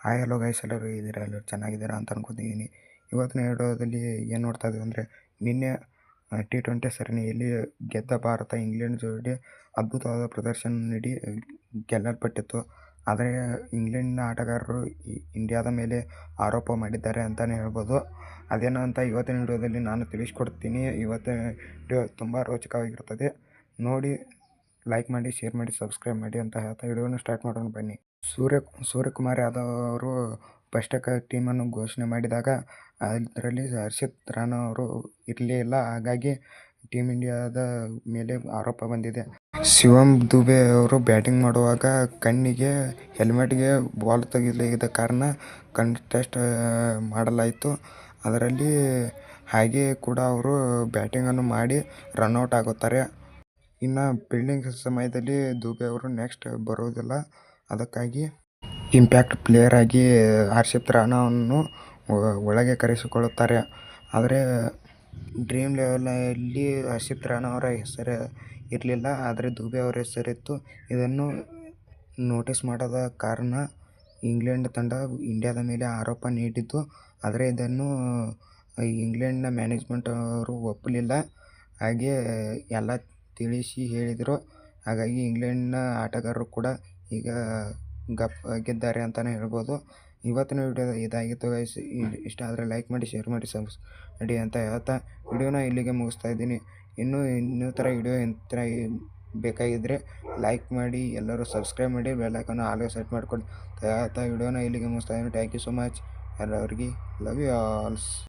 Hi hello guys ಎಲ್ಲರೂ ಇದ್ದೀರಾ ಎಲ್ಲರೂ ಚೆನ್ನಾಗಿದ್ದೀರಾ ಅಂತ ಅನ್ಕೊಂಡಿದ್ದೀನಿ ಇವತ್ತಿನ ವಿಡಿಯೋದಲ್ಲಿ ಏನು ನೋಡ್ತಾ ಇದ್ದೀವಿ ಅಂದರೆ, ನಿನ್ನೆ ಟಿ ಟ್ವೆಂಟಿ ಸರಣಿಯಲ್ಲಿ ಗೆದ್ದ ಭಾರತ, ಇಂಗ್ಲೆಂಡ್ ಜೋಡಿ ಅದ್ಭುತವಾದ ಪ್ರದರ್ಶನ ನೀಡಿ ಗೆಲ್ಲಲ್ಪಟ್ಟಿತ್ತು. ಆದರೆ, ಇಂಗ್ಲೆಂಡ್ನ ಆಟಗಾರರು ಇಂಡಿಯಾದ ಮೇಲೆ ಆರೋಪ ಮಾಡಿದ್ದಾರೆ ಅಂತಲೇ ಹೇಳ್ಬೋದು. ಅದೇನು ಅಂತ ಇವತ್ತಿನ ವಿಡಿಯೋದಲ್ಲಿ ನಾನು ತಿಳಿಸ್ಕೊಡ್ತೀನಿ. ಇವತ್ತಿನ ವಿಡಿಯೋ ತುಂಬ ರೋಚಕವಾಗಿರ್ತದೆ. ನೋಡಿ ಲೈಕ್ ಮಾಡಿ ಶೇರ್ ಮಾಡಿ ಸಬ್ಸ್ಕ್ರೈಬ್ ಮಾಡಿ ಅಂತ ಹೇಳ್ತಾ ವಿಡಿಯೋನ ಸ್ಟಾರ್ಟ್ ಮಾಡೋಣ ಬನ್ನಿ. ಸೂರ್ಯ, ಸೂರ್ಯಕುಮಾರ್ ಯಾದವ್ ಅವರು ಫಸ್ಟಕ್ಕೆ ಟೀಮನ್ನು ಘೋಷಣೆ ಮಾಡಿದಾಗ, ಅದರಲ್ಲಿ ಹರ್ಷಿತ್ ರಾಣಾ ಅವರು ಇರಲೇ ಇಲ್ಲ. ಹಾಗಾಗಿ ಟೀಮ್ ಇಂಡಿಯಾದ ಮೇಲೆ ಆರೋಪ ಬಂದಿದೆ. ಶಿವಮ್ ದುಬೆ ಅವರು ಬ್ಯಾಟಿಂಗ್ ಮಾಡುವಾಗ ಕಣ್ಣಿಗೆ, ಹೆಲ್ಮೆಟ್ಗೆ ಬಾಲ್ ತೆಗೆದ ಕಾರಣ ಕಂಟೆಸ್ಟ್ ಮಾಡಲಾಯಿತು. ಅದರಲ್ಲಿ ಹಾಗೆ ಕೂಡ ಅವರು ಬ್ಯಾಟಿಂಗನ್ನು ಮಾಡಿ ರನ್ಔಟ್ ಆಗುತ್ತಾರೆ. ಇನ್ನು ಫೀಲ್ಡಿಂಗ್ ಸಮಯದಲ್ಲಿ ದುಬೆ ಅವರು ನೆಕ್ಸ್ಟ್ ಬರೋದಿಲ್ಲ. ಅದಕ್ಕಾಗಿ ಇಂಪ್ಯಾಕ್ಟ್ ಪ್ಲೇಯರ್ ಆಗಿ ಹರ್ಷಿತ್ ರಾಣಾವನ್ನು ಒಳಗೆ ಕರೆಸಿಕೊಳ್ಳುತ್ತಾರೆ. ಆದರೆ ಡ್ರೀಮ್ ಲೆವೆಲಲ್ಲಿ ಹರ್ಷಿತ್ ರಾಣಾ ಅವರ ಹೆಸರು ಇರಲಿಲ್ಲ. ಆದರೆ ದುಬೆ ಅವರ ಹೆಸರಿತ್ತು. ಇದನ್ನು ನೋಟಿಸ್ ಮಾಡದ ಕಾರಣ ಇಂಗ್ಲೆಂಡ್ ತಂಡ ಇಂಡಿಯಾದ ಮೇಲೆ ಆರೋಪ ನೀಡಿದ್ದು. ಆದರೆ, ಇದನ್ನು ಇಂಗ್ಲೆಂಡ್ನ ಮ್ಯಾನೇಜ್ಮೆಂಟ್ ಅವರು ಒಪ್ಪಲಿಲ್ಲ. ಹಾಗೆ, ಎಲ್ಲ ತಿಳಿಸಿ ಹೇಳಿದರು. ಹಾಗಾಗಿ ಇಂಗ್ಲೆಂಡ್ನ ಆಟಗಾರರು ಕೂಡ ಈಗ ಗಪ್ ಗೆದ್ದಾರೆ ಅಂತಲೇ ಹೇಳ್ಬೋದು. ಇವತ್ತಿನ ವಿಡಿಯೋ ಇದಾಗಿತ್ತು ಗೈಸ್ ಇಷ್ಟ ಆದರೆ ಲೈಕ್ ಮಾಡಿ, ಶೇರ್ ಮಾಡಿ, ಸಬ್ಸ್ ಮಾಡಿ ಅಂತ ಹೇಳ್ತಾ ವಿಡಿಯೋನ ಇಲ್ಲಿಗೆ ಮುಗಿಸ್ತಾ ಇದ್ದೀನಿ. ಇನ್ನೂ ಇನ್ನೂ ಥರ ವಿಡಿಯೋ ಇಂಥ ಬೇಕಾಗಿದ್ದರೆ ಲೈಕ್ ಮಾಡಿ, ಎಲ್ಲರೂ ಸಬ್ಸ್ಕ್ರೈಬ್ ಮಾಡಿ ಬೆಲ್ಲೈಕನ್ನು ಆಲ್ಗೆ ಸೆಟ್ ಮಾಡ್ಕೊಂಡು. ಹೇಳ್ತಾ ವಿಡಿಯೋನ ಇಲ್ಲಿಗೆ ಮುಗಿಸ್ತಾ ಇದ್ದೀನಿ. Thank you so much. ಎಲ್ಲರಿಗೆ ಲವ್ ಯು ಆಲ್ಸ್.